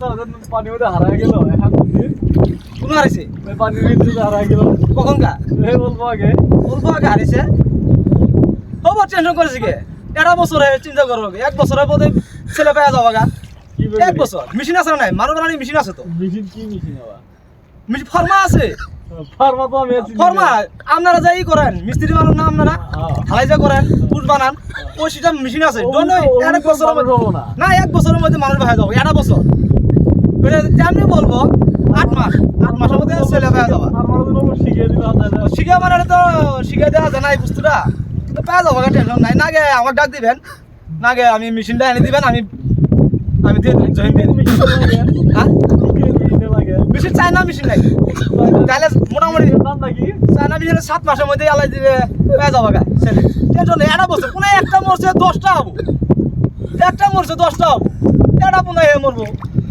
বাচ্চা পানি মধ্যে হারায় গেল এখন কোন হারিছে ওই পানির ভিতরে হারায় গেল। কখন কা? এই বলব আগে। অল্প আগে হারিছে হব টেনশন করেছে কে? এটা বছর হয়ে চিন্তা করব এক বছরের পথে ছেলে পেয়ে যাব গা। এক বছর। মেশিন আছে না নাই? বানানি মেশিন আছে তো। মেশিন কি মেশিন আবার? মেশিন ফর্মা আছে। ফার্মা তো আমি আছি আপনারা যাই করেন। মিস্ত্রি মানুষ না আপনারা। হ্যাঁ। ঢালাই যা করেন পুষ বানান। ওই সেটা মেশিন আছে। ও- ডোন্ট নো ও- এক হব না। এক বছরের মধ্যে মানুষ হয়ে যাব। একটা বছর। তেমনি বলব? আট মাস আট মাসের মধ্যে ছেলে পেয়ে যাব। শিখে মানে তো শিখে দেওয়া যায় না এই বস্তুটা। কিন্তু পেয়ে যাব টেনশন নাই। না গে আমার ডাক দিবেন। না গে আমি মেশিনটা এনে দিবেন আমি আমি দিয়ে জয়েন দিয়ে হ্যাঁ? মেশিন চায়না মেশিন নাই। তাহলে মোটামুটি নাকি? চায়না মেশিন সাত মাসের মধ্যে আলাই দিবে পেয়ে যাব গা। টেনশন নেই একটা বছর কোনো একটা মরছে দশটা হব। একটা মরছে দশটা হব। এটা পুনः মরবো।